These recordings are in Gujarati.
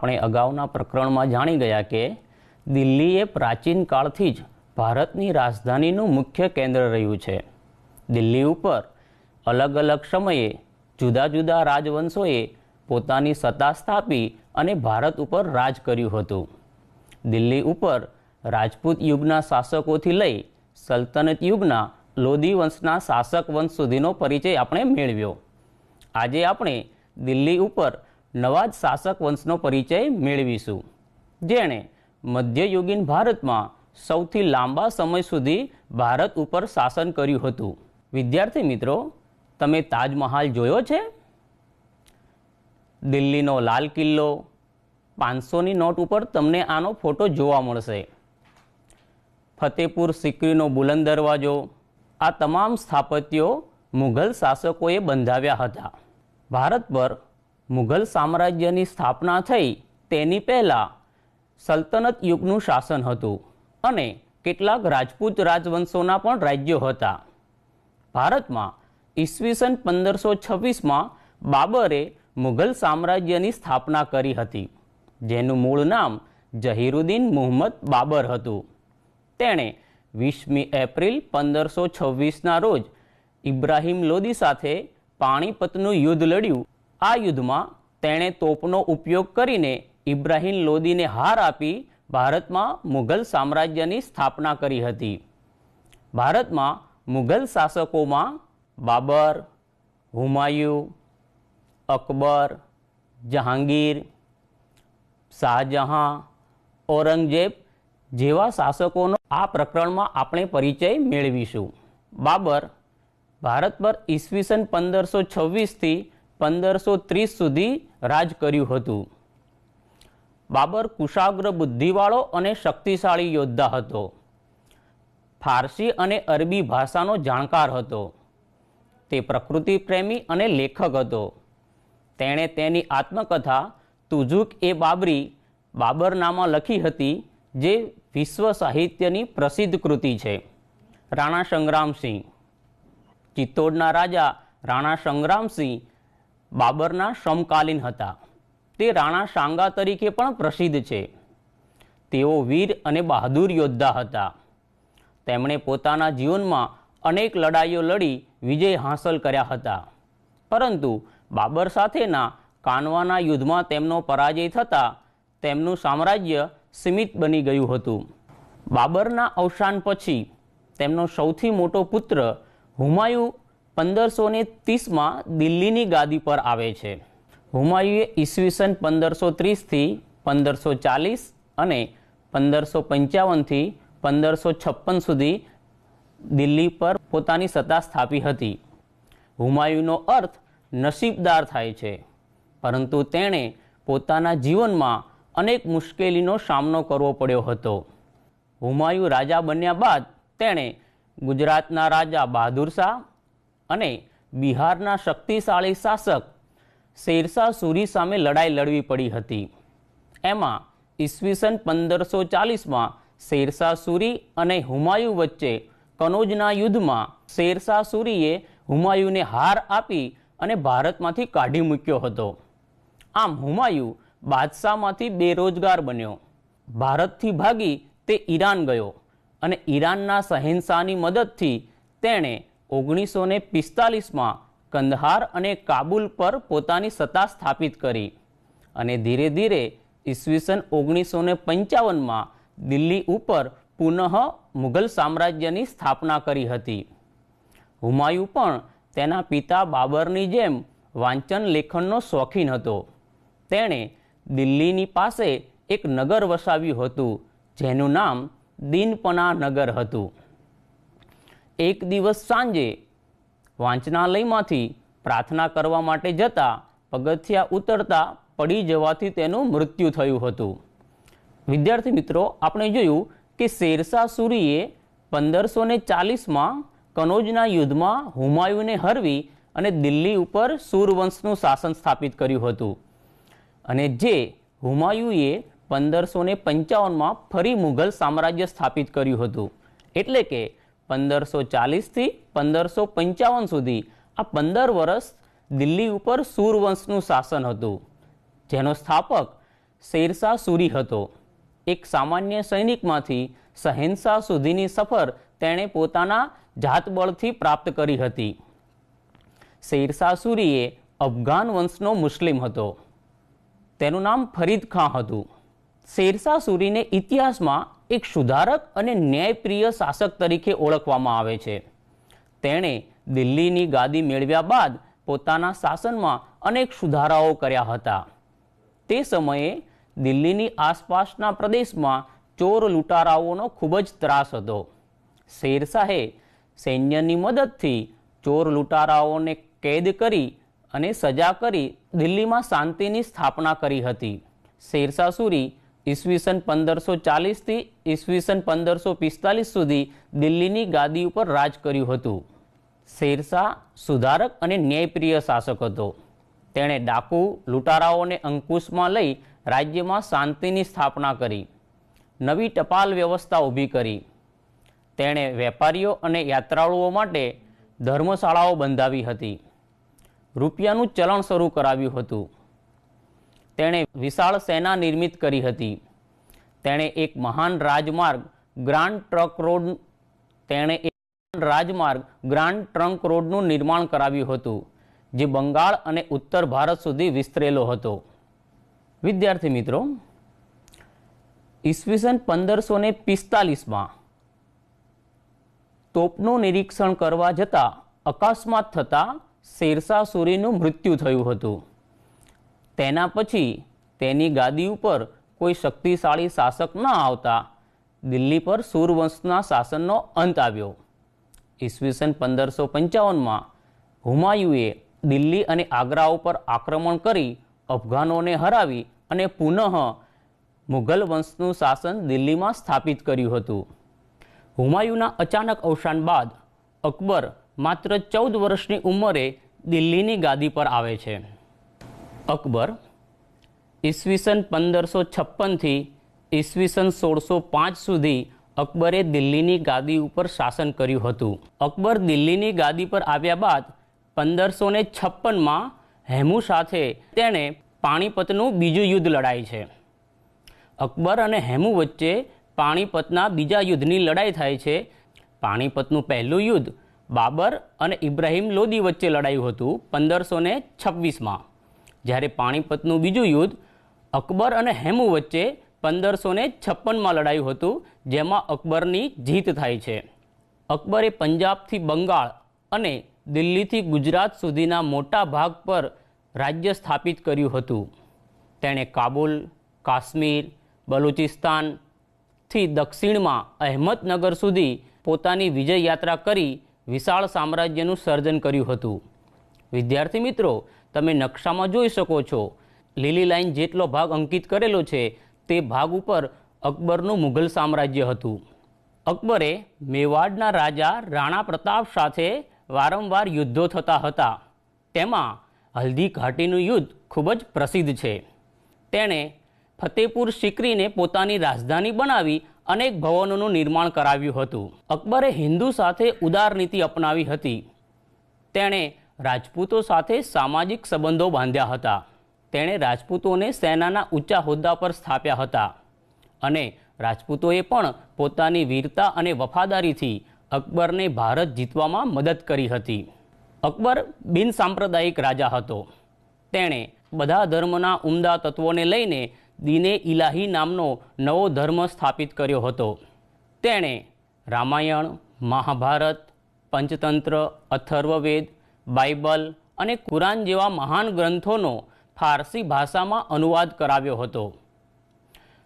આપણે અગાઉના પ્રકરણમાં જાણી ગયા કે દિલ્હી એ પ્રાચીન કાળથી જ ભારતની રાજધાનીનું મુખ્ય કેન્દ્ર રહ્યું છે. દિલ્હી ઉપર અલગ અલગ સમયે જુદા જુદા રાજવંશોએ પોતાની સત્તા સ્થાપી અને ભારત ઉપર રાજ કર્યું હતું. દિલ્હી ઉપર રાજપૂત યુગના શાસકોથી લઈ સલ્તનત યુગના લોધી વંશના શાસક વંશ સુધીનો પરિચય આપણે મેળવ્યો. આજે આપણે દિલ્હી ઉપર નવા જ શાસક વંશનો પરિચય મેળવીશું. જેણે મધ્યયુગીન ભારતમાં સૌથી લાંબા સમય સુધી ભારત ઉપર શાસન કર્યું હતું. વિદ્યાર્થી મિત્રો, તમે તાજમહાલ જોયો છે? દિલ્હીનો લાલ કિલ્લો, પાંચસોની નોટ ઉપર તમને આનો ફોટો જોવા મળશે. ફતેપુર સિક્રીનો બુલંદ દરવાજો, આ તમામ સ્થાપત્યો મુઘલ શાસકોએ બંધાવ્યા હતા. ભારત પર મુઘલ સામ્રાજ્યની સ્થાપના થઈ તેની પહેલાં સલ્તનત યુગનું શાસન હતું અને કેટલાક રાજપૂત રાજવંશોના પણ રાજ્યો હતા. ભારતમાં ઈસવીસન પંદરસો છવ્વીસમાં બાબરે મુઘલ સામ્રાજ્યની સ્થાપના કરી હતી, જેનું મૂળ નામ જહીરુદ્દીન મુહમ્મદ બાબર હતું. તેણે વીસમી એપ્રિલ પંદરસો છવ્વીસના રોજ ઇબ્રાહિમ લોદી સાથે પાણીપતનું યુદ્ધ લડ્યું આ યુદ્ધમાં તેણે તોપનો ઉપયોગ કરીને ઇબ્રાહિમ લોદીને હાર આપી ભારતમાં મુઘલ સામ્રાજ્યની સ્થાપના કરી હતી. ભારતમાં મુઘલ શાસકોમાં બાબર, હુમાયુ, અકબર, જહાંગીર, શાહજહાં, ઔરંગઝેબ જેવા શાસકોનો આ પ્રકરણમાં આપણે પરિચય મેળવીશું. બાબર ભારત પર ઈસવીસન પંદરસો છવ્વીસથી પંદરસો ત્રીસ સુધી રાજ કર્યું હતું. બાબર કુશાગ્ર બુદ્ધિવાળો અને શક્તિશાળી યોદ્ધા હતો. ફારસી અને અરબી ભાષાનો જાણકાર હતો. તે પ્રકૃતિ પ્રેમી અને લેખક હતો. તેણે તેની આત્મકથા તુજુક એ બાબરી બાબરનામાં લખી હતી, જે વિશ્વ સાહિત્યની પ્રસિદ્ધ કૃતિ છે. રાણા સંગ્રામસિંહ. ચિત્તોડના રાજા રાણા સંગ્રામસિંહ બાબરના સમકાલીન હતા. તે રાણા સાંગા તરીકે પણ પ્રસિદ્ધ છે. તેઓ વીર અને બહાદુર યોદ્ધા હતા. તેમણે પોતાના જીવનમાં અનેક લડાઈઓ લડી વિજય હાંસલ કર્યા હતા. પરંતુ બાબર સાથેના કાનવાના યુદ્ધમાં તેમનો પરાજય થતાં તેમનું સામ્રાજ્ય સીમિત બની ગયું હતું. બાબરના અવસાન પછી તેમનો સૌથી મોટો પુત્ર હુમાયુ પંદરસો ને ત્રીસમાં દિલ્હીની ગાદી પર આવે છે. હુમાયુએ ઈસવીસન પંદરસો ત્રીસથી પંદરસો ચાલીસ અને પંદરસો પંચાવનથી પંદરસો છપ્પન સુધી દિલ્હી પર પોતાની સત્તા સ્થાપી હતી. હુમાયુનો અર્થ નસીબદાર થાય છે, પરંતુ તેણે પોતાના જીવનમાં અનેક મુશ્કેલીનો સામનો કરવો પડ્યો હતો. હુમાયુ રાજા બન્યા બાદ તેણે ગુજરાતના રાજા બહાદુર શાહ અને બિહારના શક્તિશાળી શાસક શેરશાહ સુરી સામે લડાઈ લડવી પડી હતી. એમાં ઈસવીસન પંદરસો ચાલીસમાં શેરશાહ સુરી અને હુમાયુ વચ્ચે કનોજના યુદ્ધમાં શેરશાહ સુરીએ હુમાયુને હાર આપી અને ભારતમાંથી કાઢી મૂક્યો હતો. આમ હુમાયુ બાદશાહમાંથી બેરોજગાર બન્યો. ભારતથી ભાગી તે ઈરાન ગયો અને ઈરાનના શહેનશાહની મદદથી તેણે ઓગણીસો ને પિસ્તાલીસમાં કંદહાર અને કાબુલ પર પોતાની સત્તા સ્થાપિત કરી અને ધીરે ધીરે ઈસવીસન ઓગણીસો ને પંચાવનમાં દિલ્હી ઉપર પુનઃ મુઘલ સામ્રાજ્યની સ્થાપના કરી હતી. હુમાયુ પણ તેના પિતા બાબરની જેમ વાંચન લેખનનો શોખીન હતો. તેણે દિલ્હીની પાસે એક નગર વસાવ્યું હતું, જેનું નામ દિનપના નગર હતું. એક દિવસ સાંજે વાંચનાલયમાંથી પ્રાર્થના કરવા માટે જતા પગથિયા ઉતરતા પડી જવાથી તેનું મૃત્યુ થયું હતું. વિદ્યાર્થી મિત્રો, આપણે જોયું કે શેરશાહ સૂરીએ પંદરસો ને ચાલીસમાં કનોજના યુદ્ધમાં હુમાયુને હરવી અને દિલ્હી ઉપર સૂરવંશનું શાસન સ્થાપિત કર્યું હતું. અને જે હુમાયુએ પંદરસો ને પંચાવનમાં ફરી મુઘલ સામ્રાજ્ય સ્થાપિત કર્યું હતું. એટલે કે પંદરસો ચાલીસથી પંદરસો પંચાવન સુધી. આ પંદર વર્ષ દિલ્હી ઉપર સૂરવંશનું શાસન હતું. જેનો સ્થાપક શેરશાહ સૂરી હતો. એક સામાન્ય સૈનિકમાંથી શહેનશાહ સુધીની સફર તેણે પોતાના જાતબળથી પ્રાપ્ત કરી હતી. શેરશાહ સૂરીએ અફઘાન વંશનો મુસ્લિમ હતો. તેનું નામ ફરીદ ખાં હતું. શેરશાહ સૂરીને ઇતિહાસમાં એક સુધારક અને ન્યાયપ્રિય શાસક તરીકે ઓળખવામાં આવે છે. તેણે દિલ્હીની ગાદી મેળવ્યા બાદ પોતાના શાસનમાં અનેક સુધારાઓ કર્યા હતા. તે સમયે દિલ્હીની આસપાસના પ્રદેશમાં ચોર લૂંટારાઓનો ખૂબ જ ત્રાસ હતો. શેરશાહે સૈન્યની મદદથી ચોર લૂંટારાઓને કેદ કરી અને સજા કરી દિલ્હીમાં શાંતિની સ્થાપના કરી હતી. શેરશાહ સૂરી ઈસવીસન પંદરસો ચાલીસથી ઈસવીસન પંદરસો પિસ્તાલીસ સુધી દિલ્હીની ગાદી ઉપર રાજ કર્યું હતું. શેરશાહ, સુધારક અને ન્યાયપ્રિય શાસક હતો. તેણે ડાકુ, લૂંટારાઓને અંકુશમાં લઈ રાજ્યમાં શાંતિની સ્થાપના કરી. નવી ટપાલ વ્યવસ્થા ઊભી કરી. તેણે વેપારીઓ અને યાત્રાળુઓ માટે ધર્મશાળાઓ બંધાવી હતી. રૂપિયાનું ચલણ શરૂ કરાવ્યું હતું. તેણે વિશાળ સેના નિર્મિત કરી હતી. તેણે એક મહાન રાજમાર્ગ ગ્રાન્ડ ટ્રક રોડ તેણે એક રાજમાર્ગ ગ્રાન્ડ ટ્રંક રોડનું નિર્માણ કરાવ્યું હતું, જે બંગાળ અને ઉત્તર ભારત સુધી વિસ્તરેલો હતો. વિદ્યાર્થી મિત્રો, ઈસવીસન પંદરસો ને પિસ્તાલીસમાં તોપનું નિરીક્ષણ કરવા જતાં અકસ્માત થતાં શેરશાહ સૂરીનું મૃત્યુ થયું હતું. તેના પછી તેની ગાદી ઉપર કોઈ શક્તિશાળી શાસક ન આવતા દિલ્હી પર સૂરવંશના શાસનનો અંત આવ્યો. ઈસવીસન પંદરસો પંચાવનમાં હુમાયુએ દિલ્હી અને આગ્રા ઉપર આક્રમણ કરી અફઘાનોને હરાવી અને પુનઃ મુઘલ વંશનું શાસન દિલ્હીમાં સ્થાપિત કર્યું હતું. હુમાયુના અચાનક અવસાન બાદ અકબર માત્ર ચૌદ વર્ષની ઉંમરે દિલ્હીની ગાદી પર આવે છે. અકબર, ઈસવીસન પંદરસો છપ્પનથી ઈસવીસન સોળસો પાંચ સુધી અકબરે દિલ્હીની ગાદી ઉપર શાસન કર્યું હતું. અકબર દિલ્હીની ગાદી પર આવ્યા બાદ પંદરસો ને છપ્પનમાં હેમુ સાથે તેણે પાણીપતનું બીજું યુદ્ધ લડાય છે. અકબર અને હેમુ વચ્ચે પાણીપતના બીજા યુદ્ધની લડાઈ થાય છે. પાણીપતનું પહેલું યુદ્ધ બાબર અને ઇબ્રાહિમ લોદી વચ્ચે લડાયું હતું પંદરસો ને છવ્વીસમાં. જ્યારે પાણીપતનું બીજું યુદ્ધ અકબર અને હેમુ વચ્ચે પંદરસો ને છપ્પનમાં લડાયું હતું, જેમાં અકબરની જીત થાય છે. અકબરે પંજાબથી બંગાળ અને દિલ્હીથી ગુજરાત સુધીના મોટા ભાગ પર રાજ્ય સ્થાપિત કર્યું હતું. તેણે કાબુલ, કાશ્મીર, બલુચિસ્તાનથી દક્ષિણમાં અહેમદનગર સુધી પોતાની વિજય યાત્રા કરી વિશાળ સામ્રાજ્યનું સર્જન કર્યું હતું. વિદ્યાર્થી મિત્રો તમે નકશામાં જોઈ શકો છો. લીલી લાઈન જેટલો ભાગ અંકિત કરેલો છે, તે ભાગ ઉપર અકબરનું મુઘલ સામ્રાજ્ય હતું. અકબરે મેવાડના રાજા રાણા પ્રતાપ સાથે વારંવાર યુદ્ધો થતા હતા. તેમાં હલ્દી ઘાટીનું યુદ્ધ ખૂબ જ પ્રસિદ્ધ છે. તેણે ફતેપુર સિકરીને પોતાની રાજધાની બનાવી અનેક ભવનોનું નિર્માણ કરાવ્યું હતું. અકબરે હિન્દુ સાથે ઉદાર નીતિ અપનાવી હતી. તેણે રાજપૂતો સાથે સામાજિક સંબંધો બાંધ્યા હતા. તેણે રાજપૂતોને સેનાના ઊંચા હોદ્દા પર સ્થાપ્યા હતા અને રાજપૂતોએ પણ પોતાની વીરતા અને વફાદારીથી અકબરને ભારત જીતવામાં મદદ કરી હતી. અકબર બિનસાંપ્રદાયિક રાજા હતો. તેણે બધા ધર્મના ઉમદા તત્વોને લઈને દીને ઇલાહી નામનો નવો ધર્મ સ્થાપિત કર્યો હતો. તેણે રામાયણ, મહાભારત, પંચતંત્ર, અથર્વવેદ બાઇબલ અને કુરાન જેવા મહાન ગ્રંથોનો ફારસી ભાષામાં અનુવાદ કરાવ્યો હતો.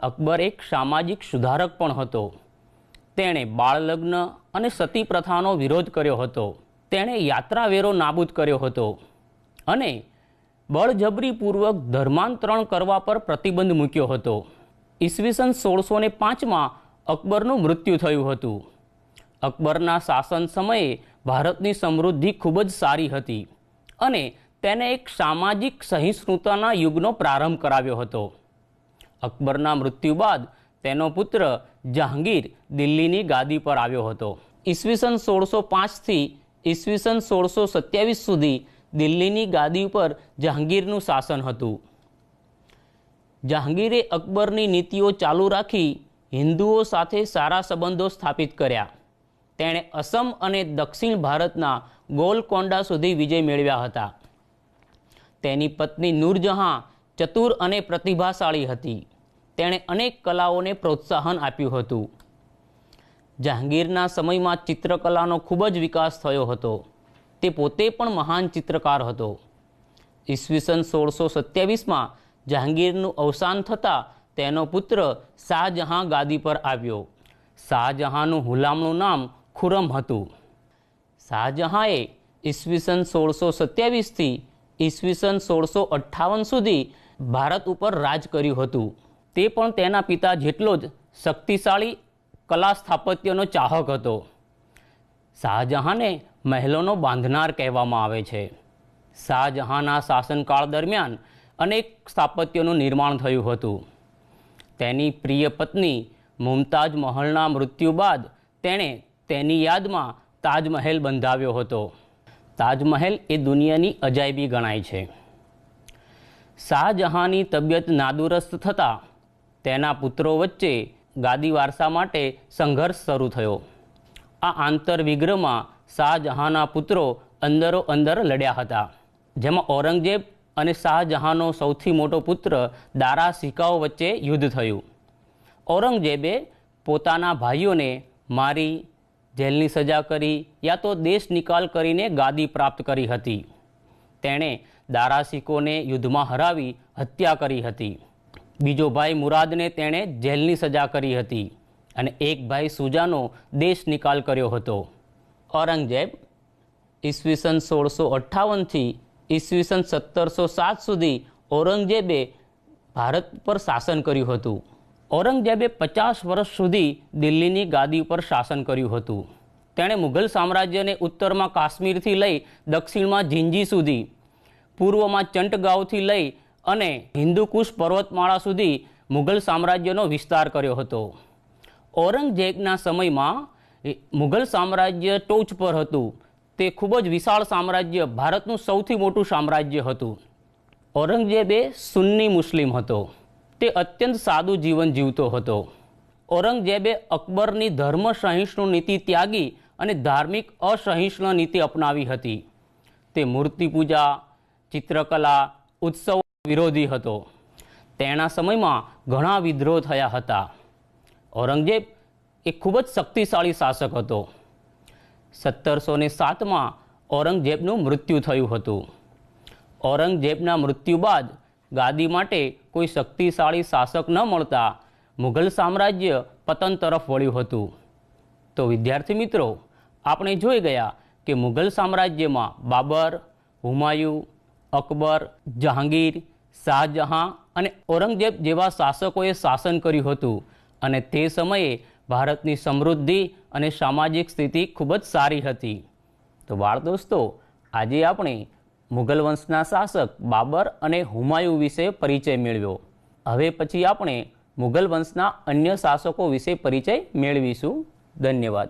અકબર એક સામાજિક સુધારક પણ હતો. તેણે બાળલગ્ન અને સતી પ્રથાનો વિરોધ કર્યો હતો. તેણે યાત્રાવેરો નાબૂદ કર્યો હતો અને બળજબરીપૂર્વક ધર્માંતરણ કરવા પર પ્રતિબંધ મૂક્યો હતો. ઈસવીસન સોળસો ને પાંચમાં અકબરનું મૃત્યુ થયું હતું. અકબરના શાસન સમયે ભારતની સમૃદ્ધિ ખૂબ જ સારી હતી અને તેને એક સામાજિક સહિષ્ણુતાના યુગનો પ્રારંભ કરાવ્યો હતો. અકબરના મૃત્યુ બાદ તેનો પુત્ર જહાંગીર દિલ્હીની ગાદી પર આવ્યો હતો. ઈસવીસન સોળસો પાંચથી ઈસવીસન સોળસો સત્યાવીસ સુધી દિલ્હીની ગાદી ઉપર જહાંગીરનું શાસન હતું. જહાંગીરે અકબરની નીતિઓ ચાલુ રાખી હિન્દુઓ સાથે સારા સંબંધો સ્થાપિત કર્યા. તેણે અસમ અને દક્ષિણ ભારતના ગોલકોંડા સુધી વિજય મેળવ્યા હતા. તેની પત્ની નૂરજહાં ચતુર અને પ્રતિભાશાળી હતી. તેણે અનેક કલાઓને પ્રોત્સાહન આપ્યું હતું. જહાંગીરના સમયમાં ચિત્રકલાનો ખૂબ જ વિકાસ થયો હતો. તે પોતે પણ મહાન ચિત્રકાર હતો. ઈસવીસન સોળસો સત્યાવીસમાં જહાંગીરનું અવસાન થતાં તેનો પુત્ર શાહજહાં ગાદી પર આવ્યો. શાહજહાંનું હુલામણું નામ ખુરમ હતું. શાહજહાંએ ઈસવીસન સોળસો સત્યાવીસથી ઈસવીસન સોળસો અઠ્ઠાવન સુધી ભારત ઉપર રાજ કર્યું હતું. તે પણ તેના પિતા જેટલો જ શક્તિશાળી કલા સ્થાપત્યનો ચાહક હતો. શાહજહાંને મહેલોનો બાંધનાર કહેવામાં આવે છે. શાહજહાંના શાસનકાળ દરમિયાન અનેક સ્થાપત્યોનું નિર્માણ થયું હતું. તેની પ્રિય પત્ની મુમતાજ મહલના મૃત્યુ બાદ તેણે તેની યાદમાં તાજમહેલ બંધાવ્યો હતો. તાજમહેલ એ દુનિયાની અજાયબી ગણાય છે. શાહજહાંની તબિયત નાદુરસ્ત થતાં તેના પુત્રો વચ્ચે ગાદી વારસા માટે સંઘર્ષ શરૂ થયો. આ આંતરવિગ્રહમાં શાહજહાંના પુત્રો અંદરો અંદર લડ્યા હતા. જેમાં ઔરંગઝેબ અને શાહજહાંનો સૌથી મોટો પુત્ર દારા સિકાઓ વચ્ચે યુદ્ધ થયું. ઔરંગઝેબે પોતાના ભાઈઓને મારી જેલની સજા કરી યા તો દેશ નિકાલ કરીને ગાદી પ્રાપ્ત કરી હતી. તેણે દારાસિકોને યુદ્ધમાં હરાવી હત્યા કરી હતી. બીજો ભાઈ મુરાદને તેણે જેલની સજા કરી હતી અને એક ભાઈ સુજાનો દેશ નિકાલ કર્યો હતો. ઔરંગઝેબ ઈસવીસન સોળસો અઠ્ઠાવનથી ઈસવીસન સત્તરસો સાત સુધી ઔરંગઝેબે ભારત પર શાસન કર્યું હતું. ઔરંગઝેબે પચાસ વર્ષ સુધી દિલ્હીની ગાદી ઉપર શાસન કર્યું હતું. તેણે મુઘલ સામ્રાજ્યને ઉત્તરમાં કાશ્મીરથી લઈ દક્ષિણમાં ઝિંજી સુધી, પૂર્વમાં ચંટગાંવથી લઈ અને હિન્દુકુશ પર્વતમાળા સુધી મુઘલ સામ્રાજ્યનો વિસ્તાર કર્યો હતો. ઔરંગઝેબના સમયમાં મુઘલ સામ્રાજ્ય ટોચ પર હતું. તે ખૂબ જ વિશાળ સામ્રાજ્ય, ભારતનું સૌથી મોટું સામ્રાજ્ય હતું. ઔરંગઝેબ એ સુન્ની મુસ્લિમ હતો. તે અત્યંત સાદું જીવન જીવતો હતો. ઔરંગઝેબે અકબરની ધર્મ સહિષ્ણુ નીતિ ત્યાગી અને ધાર્મિક અસહિષ્ણુ નીતિ અપનાવી હતી. તે મૂર્તિ પૂજા ચિત્રકલા, ઉત્સવ વિરોધી હતો. તેના સમયમાં ઘણા વિદ્રોહ થયા હતા. ઔરંગઝેબ એ ખૂબ જ શક્તિશાળી શાસક હતો. સત્તરસો ને સાતમાં ઔરંગઝેબનું મૃત્યુ થયું હતું. ઔરંગઝેબના મૃત્યુ બાદ ગાદી માટે કોઈ શક્તિશાળી શાસક ન મળતા મુઘલ સામ્રાજ્ય પતન તરફ વળ્યું હતું. તો વિદ્યાર્થી મિત્રો, આપણે જોઈ ગયા કે મુઘલ સામ્રાજ્યમાં બાબર, હુમાયુ, અકબર, જહાંગીર, શાહજહાં અને ઔરંગઝેબ જેવા શાસકોએ શાસન કર્યું હતું અને તે સમયે ભારતની સમૃદ્ધિ અને સામાજિક સ્થિતિ ખૂબ જ સારી હતી. તો બાળ દોસ્તો, આજે આપણે મુઘલ વંશના શાસક બાબર અને હુમાયુ વિશે પરિચય મેળવ્યો. હવે પછી આપણે મુઘલ વંશના અન્ય શાસકો વિશે પરિચય મેળવીશું. ધન્યવાદ.